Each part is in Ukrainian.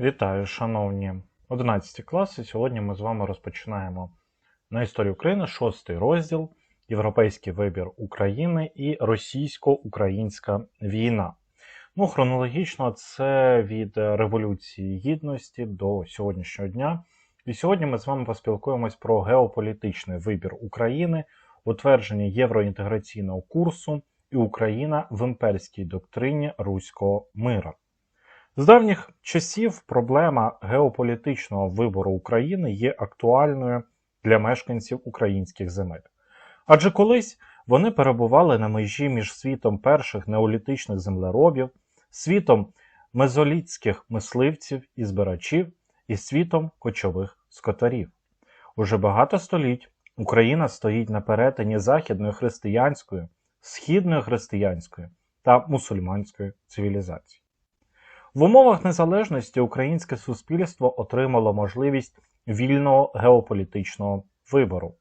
Вітаю, шановні 11 класи. Сьогодні ми з вами розпочинаємо на історію України шостий розділ Європейський вибір України і російсько-українська війна. Ну, хронологічно, це від Революції Гідності до сьогоднішнього дня. І сьогодні ми з вами поспілкуємось про геополітичний вибір України, утвердження євроінтеграційного курсу і Україна в імперській доктрині Руського мира. З давніх часів проблема геополітичного вибору України є актуальною для мешканців українських земель. Адже колись вони перебували на межі між світом перших неолітичних землеробів, світом мезолітських мисливців і збирачів і світом кочових скотарів. Уже багато століть Україна стоїть на перетині західної християнської, східної християнської та мусульманської цивілізації. В умовах незалежності українське суспільство отримало можливість вільного геополітичного вибору.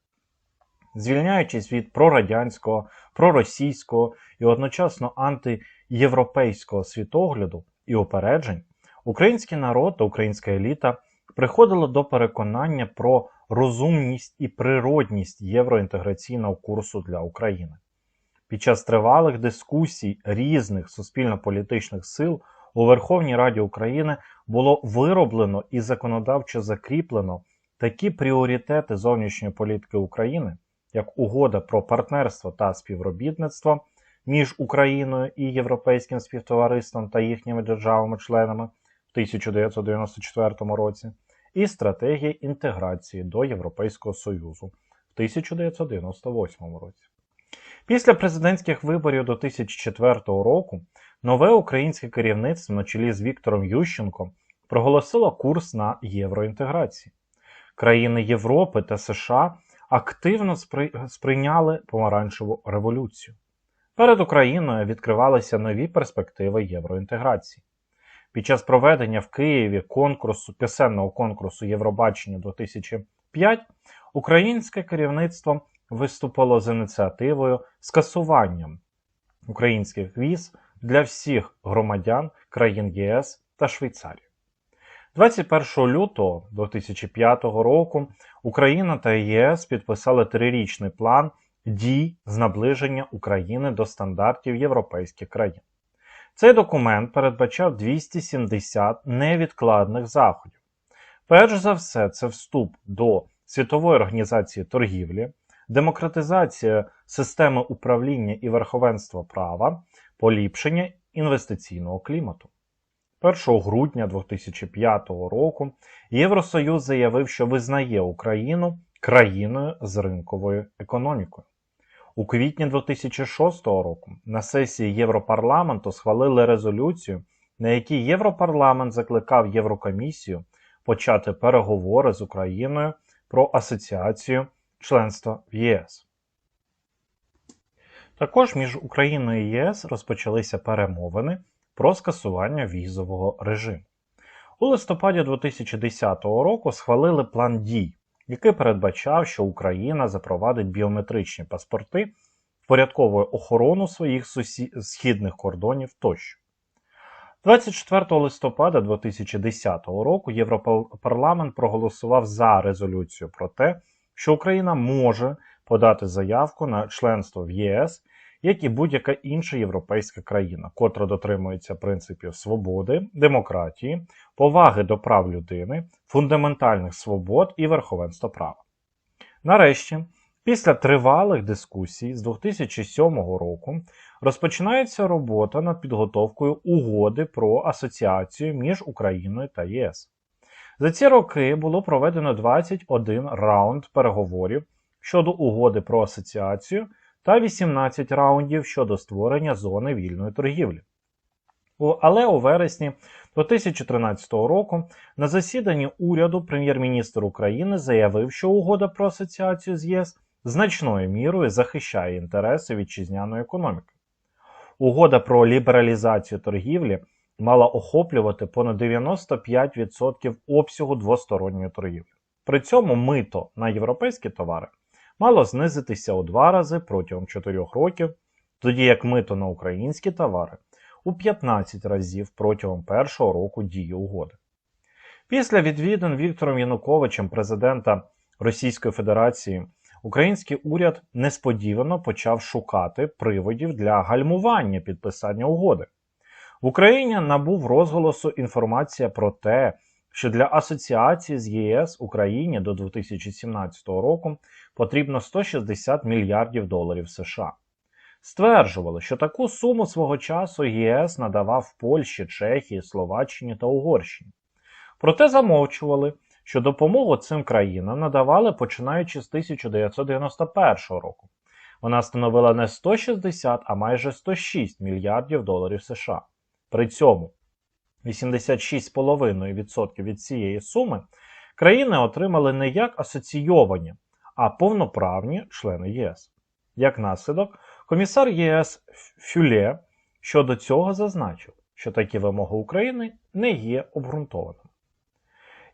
Звільняючись від прорадянського, проросійського і одночасно антиєвропейського світогляду і упереджень, український народ та українська еліта приходили до переконання про розумність і природність євроінтеграційного курсу для України. Під час тривалих дискусій різних суспільно-політичних сил у Верховній Раді України було вироблено і законодавчо закріплено такі пріоритети зовнішньої політики України, як угода про партнерство та співробітництво між Україною і Європейським співтовариством та їхніми державами-членами в 1994 році, і стратегія інтеграції до Європейського Союзу в 1998 році. Після президентських виборів до 2004 року нове українське керівництво на чолі з Віктором Ющенком проголосило курс на євроінтеграцію. Країни Європи та США активно спри... сприйняли помаранчеву революцію. Перед Україною відкривалися нові перспективи євроінтеграції. Під час проведення в Києві конкурсу пісенного конкурсу Євробачення 2005 українське керівництво виступило з ініціативою скасуванням українських віз для всіх громадян країн ЄС та Швейцарії. 21 лютого 2005 року Україна та ЄС підписали трирічний план дій з наближення України до стандартів європейських країн. Цей документ передбачав 270 невідкладних заходів. Перш за все, це вступ до Світової організації торгівлі, демократизація системи управління і верховенства права, поліпшення інвестиційного клімату. 1 грудня 2005 року Євросоюз заявив, що визнає Україну країною з ринковою економікою. У квітні 2006 року на сесії Європарламенту схвалили резолюцію, на якій Європарламент закликав Єврокомісію почати переговори з Україною про асоціацію членства в ЄС. Також між Україною і ЄС розпочалися перемовини про скасування візового режиму. У листопаді 2010 року схвалили план дій, який передбачав, що Україна запровадить біометричні паспорти, впорядковує охорону своїх сусі... східних кордонів тощо. 24 листопада 2010 року Європарламент проголосував за резолюцію про те, що Україна може подати заявку на членство в ЄС, як і будь-яка інша європейська країна, котра дотримується принципів свободи, демократії, поваги до прав людини, фундаментальних свобод і верховенства права. Нарешті, після тривалих дискусій з 2007 року розпочинається робота над підготовкою угоди про асоціацію між Україною та ЄС. За ці роки було проведено 21 раунд переговорів щодо угоди про асоціацію та 18 раундів щодо створення зони вільної торгівлі. Але у вересні 2013 року на засіданні уряду прем'єр-міністр України заявив, що угода про асоціацію з ЄС значною мірою захищає інтереси вітчизняної економіки. Угода про лібералізацію торгівлі мала охоплювати понад 95% обсягу двосторонньої торгівлі. При цьому мито на європейські товари мало знизитися у два рази протягом 4 років, тоді як мито на українські товари у 15 разів протягом першого року дії угоди. Після відвідин Віктором Януковичем президента Російської Федерації український уряд несподівано почав шукати приводів для гальмування підписання угоди. В Україні набув розголосу інформація про те, що для асоціації з ЄС Україні до 2017 року потрібно 160 мільярдів доларів США. Стверджували, що таку суму свого часу ЄС надавав Польщі, Чехії, Словаччині та Угорщині. Проте замовчували, що допомогу цим країнам надавали починаючи з 1991 року. Вона становила не 160, а майже 106 мільярдів доларів США. При цьому 86,5% від цієї суми країни отримали не як асоційовані, а повноправні члени ЄС. Як наслідок, комісар ЄС Фюле щодо цього зазначив, що такі вимоги України не є обґрунтованими.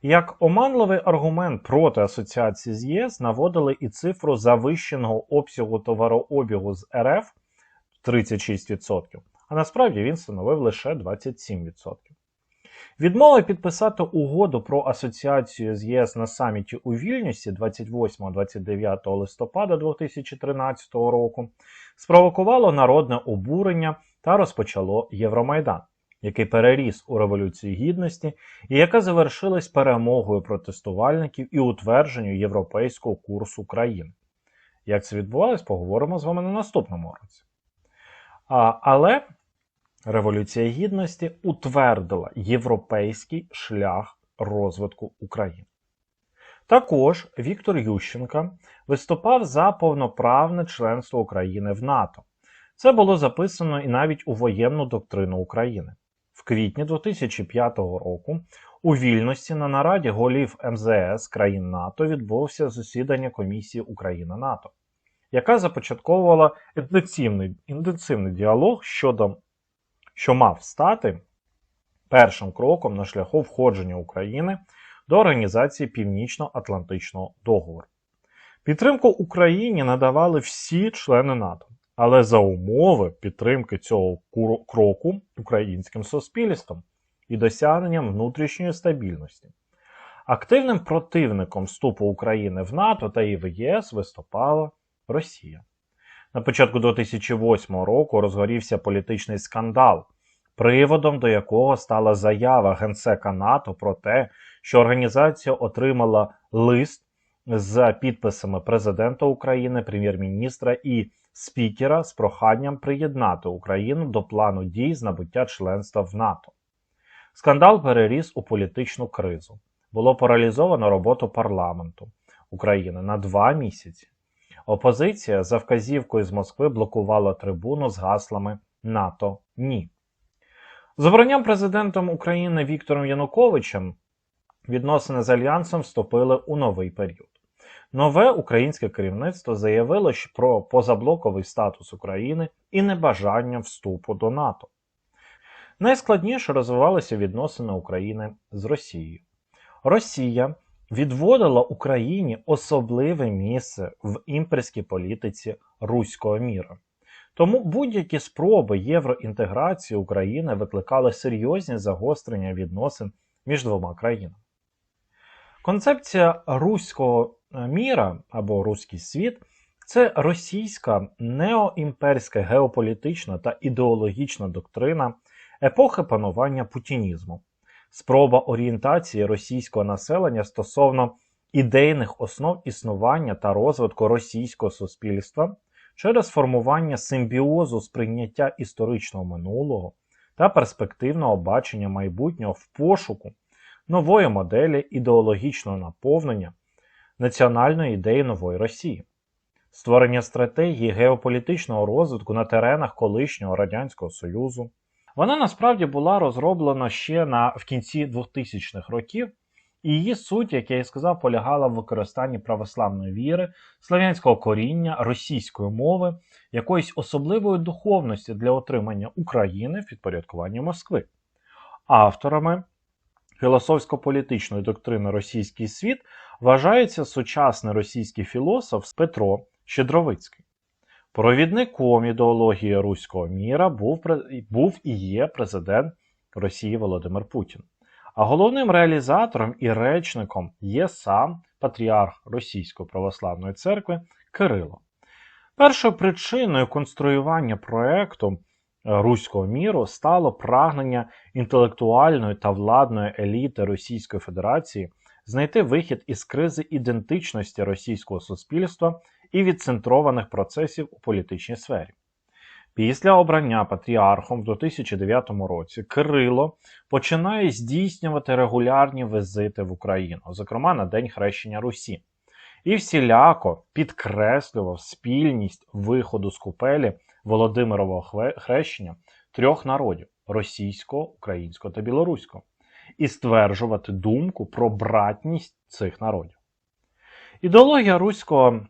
Як оманливий аргумент проти асоціації з ЄС наводили і цифру завищеного обсягу товарообігу з РФ 36%, а насправді він становив лише 27%. Відмова підписати угоду про асоціацію з ЄС на саміті у Вільнюсі 28-29 листопада 2013 року спровокувало народне обурення та розпочало Євромайдан, який переріс у Революцію Гідності і яка завершилась перемогою протестувальників і утвердженню європейського курсу країн. Як це відбувалось, поговоримо з вами на наступному році. А, але Революція Гідності утвердила європейський шлях розвитку України. Також Віктор Ющенка виступав за повноправне членство України в НАТО. Це було записано і навіть у воєнну доктрину України. В квітні 2005 року у вільності на нараді голів МЗС країн НАТО відбувся засідання комісії Україна НАТО, яка започатковувала інтенсивний, інтенсивний діалог щодо що мав стати першим кроком на шляху входження України до Організації Північно-Атлантичного договору. Підтримку Україні надавали всі члени НАТО, але за умови підтримки цього кроку українським суспільством і досягненням внутрішньої стабільності. Активним противником вступу України в НАТО та і в ЄС виступала Росія. На початку 2008 року розгорівся політичний скандал, приводом до якого стала заява генсека НАТО про те, що організація отримала лист з підписами президента України, прем'єр-міністра і спікера з проханням приєднати Україну до плану дій з набуття членства в НАТО. Скандал переріс у політичну кризу. Було паралізовано роботу парламенту України на два місяці. Опозиція за вказівкою з Москви блокувала трибуну з гаслами НАТО Ні. З обранням президентом України Віктором Януковичем відносини з Альянсом вступили у новий період. Нове українське керівництво заявило про позаблоковий статус України і небажання вступу до НАТО. Найскладніше розвивалися відносини України з Росією. Росія відводила Україні особливе місце в імперській політиці руського міра. Тому будь-які спроби євроінтеграції України викликали серйозні загострення відносин між двома країнами. Концепція руського е, міра або руський світ це російська неоімперська геополітична та ідеологічна доктрина епохи панування путінізму, спроба орієнтації російського населення стосовно ідейних основ існування та розвитку російського суспільства через формування симбіозу сприйняття історичного минулого та перспективного бачення майбутнього в пошуку нової моделі ідеологічного наповнення національної ідеї нової Росії, створення стратегії геополітичного розвитку на теренах колишнього Радянського Союзу. Вона насправді була розроблена ще на, в кінці 2000-х років, і її суть, як я і сказав, полягала в використанні православної віри, слов'янського коріння, російської мови, якоїсь особливої духовності для отримання України в підпорядкуванні Москви. Авторами філософсько-політичної доктрини Російський світ вважається сучасний російський філософ Петро Щедровицький. Провідником ідеології руського міра був був і є президент Росії Володимир Путін. А головним реалізатором і речником є сам патріарх Російської православної церкви Кирило. Першою причиною конструювання проекту е, Руського міру стало прагнення інтелектуальної та владної еліти Російської Федерації знайти вихід із кризи ідентичності російського суспільства і відцентрованих процесів у політичній сфері. Після обрання патріархом в 2009 році Кирило починає здійснювати регулярні візити в Україну, зокрема на День хрещення Русі, і всіляко підкреслював спільність виходу з купелі Володимирового хрещення трьох народів російського, українського та білоруського, і стверджувати думку про братність цих народів. Ідеологія руського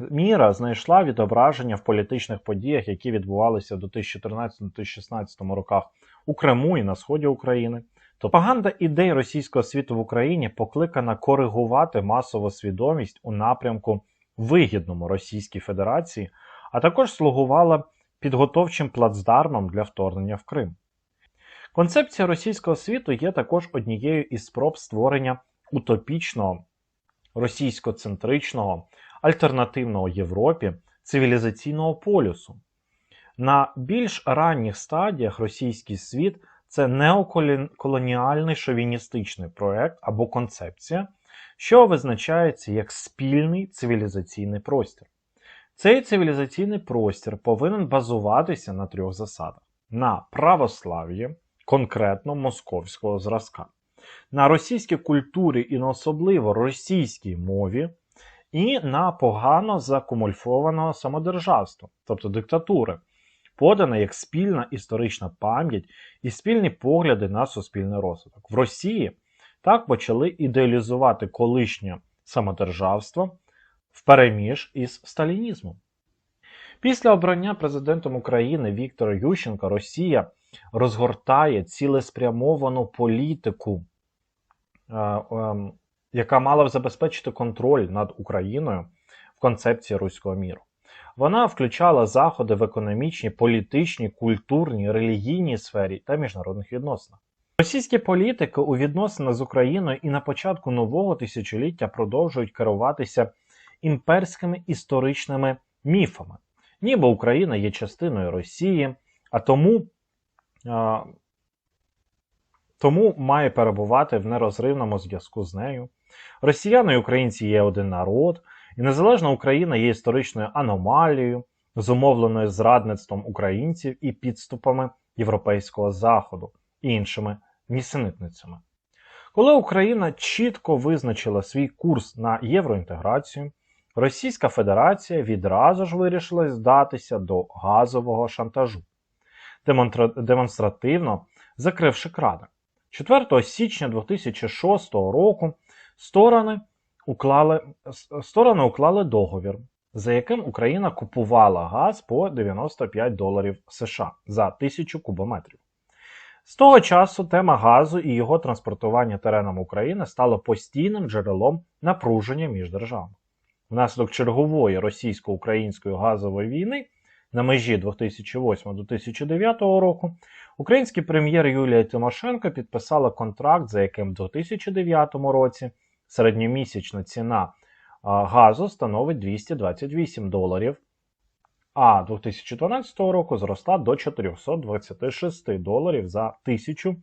міра знайшла відображення в політичних подіях, які відбувалися в 2014-2016 роках у Криму і на сході України. Пропаганда ідей російського світу в Україні покликана коригувати масову свідомість у напрямку вигідному Російській Федерації, а також слугувала підготовчим плацдармом для вторгнення в Крим. Концепція російського світу є також однією із спроб створення утопічного російськоцентричного альтернативного Європі цивілізаційного полюсу. На більш ранніх стадіях російський світ це неоколоніальний шовіністичний проект або концепція, що визначається як спільний цивілізаційний простір. Цей цивілізаційний простір повинен базуватися на трьох засадах: на православ'ї, конкретно московського зразка, на російській культурі і на особливо російській мові, і на погано закумульфованого самодержавства, тобто диктатури, подане як спільна історична пам'ять і спільні погляди на суспільний розвиток. В Росії так почали ідеалізувати колишнє самодержавство впереміж із сталінізмом. Після обрання президентом України Віктора Ющенка Росія розгортає цілеспрямовану політику, е, ем, яка мала б забезпечити контроль над Україною в концепції руського міру. Вона включала заходи в економічній, політичній, культурній, релігійній сфері та міжнародних відносинах. Російські політики у відносинах з Україною і на початку нового тисячоліття продовжують керуватися імперськими історичними міфами, ніби Україна є частиною Росії, а тому, тому має перебувати в нерозривному зв'язку з нею. Росіяни і українці є один народ, і незалежна Україна є історичною аномалією, зумовленою зрадництвом українців і підступами Європейського Заходу і іншими нісенітницями. Коли Україна чітко визначила свій курс на євроінтеграцію, Російська Федерація відразу ж вирішила здатися до газового шантажу, демонстративно закривши крани. 4 січня 2006 року сторони уклали, сторони уклали договір, за яким Україна купувала газ по 95 доларів США за тисячу кубометрів. З того часу тема газу і його транспортування тереном України стало постійним джерелом напруження між державами. Внаслідок чергової російсько-української газової війни на межі 2008-2009 року український прем'єр Юлія Тимошенко підписала контракт, за яким в 2009 році середньомісячна ціна газу становить 228 доларів, а 2012 року зросла до 426 доларів за тисячу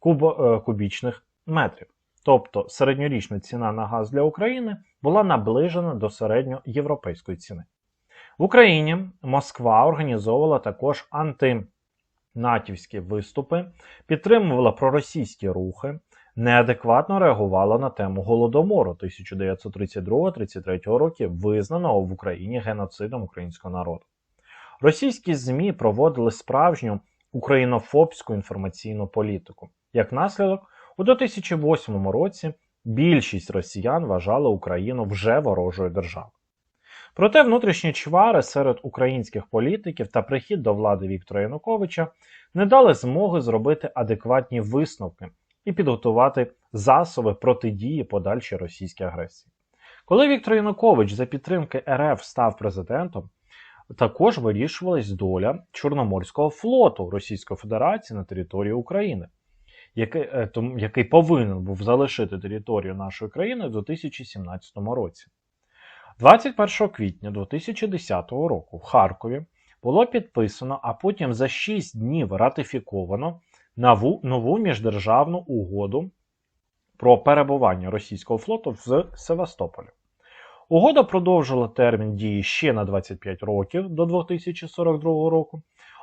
кубо- е, кубічних метрів. Тобто середньорічна ціна на газ для України була наближена до середньоєвропейської ціни. В Україні Москва організовувала також антинатівські виступи, підтримувала проросійські рухи, неадекватно реагувала на тему голодомору 1932-33 років, визнаного в Україні геноцидом українського народу. Російські ЗМІ проводили справжню українофобську інформаційну політику. Як наслідок, у 2008 році більшість росіян вважали Україну вже ворожою державою. Проте внутрішні чвари серед українських політиків та прихід до влади Віктора Януковича не дали змоги зробити адекватні висновки і підготувати засоби протидії подальшій російській агресії. Коли Віктор Янукович за підтримки РФ став президентом, також вирішувалась доля Чорноморського флоту Російської Федерації на території України. який, е, який повинен був залишити територію нашої країни в 2017 році. 21 квітня 2010 року в Харкові було підписано, а потім за 6 днів ратифіковано нову, міждержавну угоду про перебування російського флоту в Севастополі. Угода продовжила термін дії ще на 25 років до 2042 року.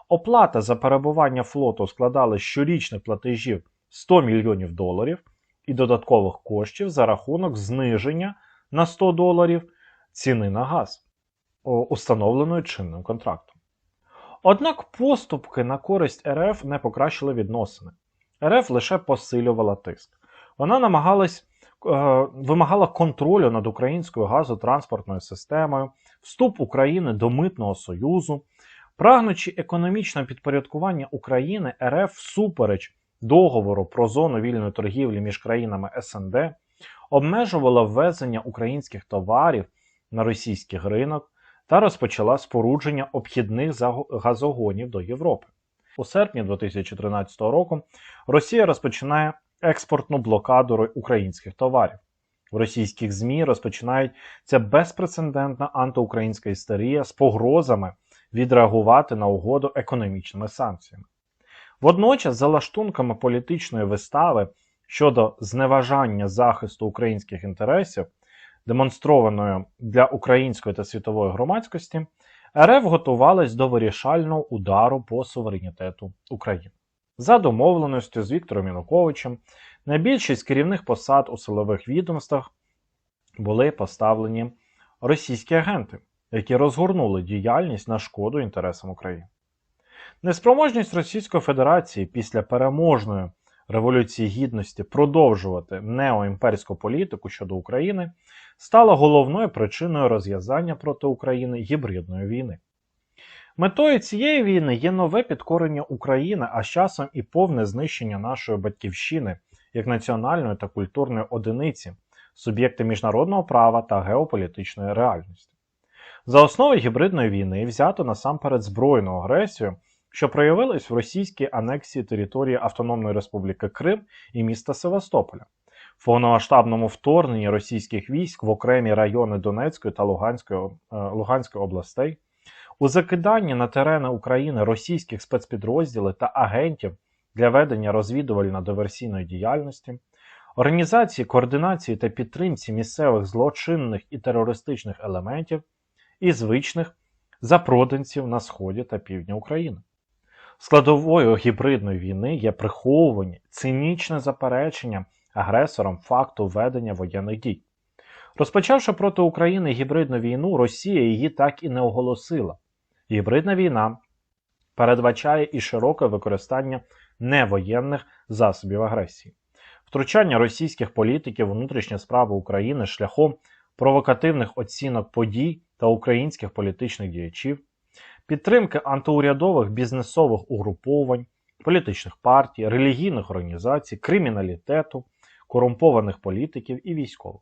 Оплата за перебування флоту складала щорічних платежів 100 мільйонів доларів і додаткових коштів за рахунок зниження на 100 доларів ціни на газ, установленої чинним контрактом. Однак поступки на користь РФ не покращили відносини. РФ лише посилювала тиск. Вона намагалась е, вимагала контролю над українською газотранспортною системою, вступ України до Митного Союзу, прагнучи економічного підпорядкування України, РФ всупереч договору про зону вільної торгівлі між країнами СНД обмежувала ввезення українських товарів на російський ринок та розпочала спорудження обхідних газогонів до Європи. У серпні 2013 року Росія розпочинає експортну блокаду українських товарів. В російських ЗМІ розпочинають ця безпрецедентна антиукраїнська істерія з погрозами відреагувати на угоду економічними санкціями. Водночас, за лаштунками політичної вистави щодо зневажання захисту українських інтересів, демонстрованою для української та світової громадськості, РФ готувалась до вирішального удару по суверенітету України. За домовленістю з Віктором Януковичем, на більшість керівних посад у силових відомствах були поставлені російські агенти, які розгорнули діяльність на шкоду інтересам України. Неспроможність Російської Федерації після переможної Революції Гідності продовжувати неоімперську політику щодо України стала головною причиною розв'язання проти України гібридної війни. Метою цієї війни є нове підкорення України, а з часом і повне знищення нашої батьківщини як національної та культурної одиниці, суб'єкти міжнародного права та геополітичної реальності. За основу гібридної війни взято насамперед збройну агресію, що проявилась в російській анексії території Автономної Республіки Крим і міста Севастополя, повномасштабному вторгненні російських військ в окремі райони Донецької та Луганської, е, Луганської областей, у закиданні на терени України російських спецпідрозділів та агентів для ведення розвідувально-диверсійної діяльності, організації, координації та підтримці місцевих злочинних і терористичних елементів і звичних запроданців на сході та півдні України. Складовою гібридної війни є приховування, цинічне заперечення агресором факту ведення воєнних дій. Розпочавши проти України гібридну війну, Росія її так і не оголосила. Гібридна війна передбачає і широке використання невоєнних засобів агресії, втручання російських політиків у внутрішні справи України шляхом провокативних оцінок подій та українських політичних діячів, підтримки антиурядових бізнесових угруповань, політичних партій, релігійних організацій, криміналітету, корумпованих політиків і військових.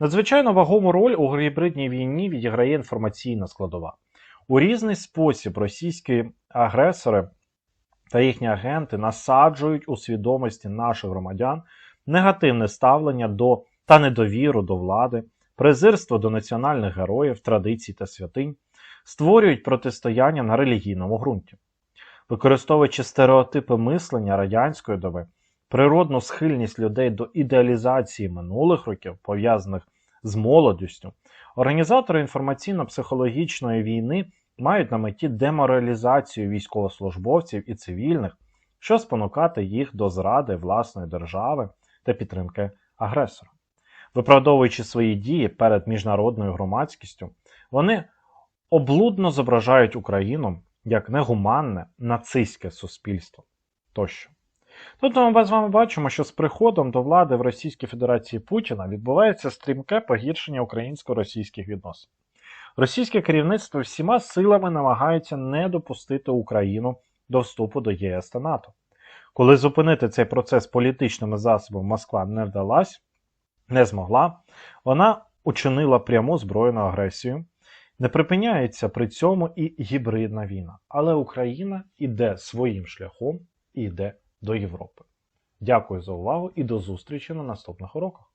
Надзвичайно вагому роль у гібридній війні відіграє інформаційна складова. У різний спосіб російські агресори та їхні агенти насаджують у свідомості наших громадян негативне ставлення до та недовіру до влади, презирство до національних героїв, традицій та святинь, створюють протистояння на релігійному ґрунті. Використовуючи стереотипи мислення радянської доби, природну схильність людей до ідеалізації минулих років, пов'язаних з молодістю, організатори інформаційно-психологічної війни мають на меті деморалізацію військовослужбовців і цивільних, що спонукати їх до зради власної держави та підтримки агресора. Виправдовуючи свої дії перед міжнародною громадськістю, вони облудно зображають Україну як негуманне нацистське суспільство тощо. Тут ми з вами бачимо, що з приходом до влади в Російській Федерації Путіна відбувається стрімке погіршення українсько-російських відносин. Російське керівництво всіма силами намагається не допустити Україну до вступу до ЄС та НАТО. Коли зупинити цей процес політичними засобами Москва не вдалась, не змогла, вона учинила пряму збройну агресію. Не припиняється при цьому і гібридна війна, але Україна йде своїм шляхом і йде до Європи. Дякую за увагу і до зустрічі на наступних уроках.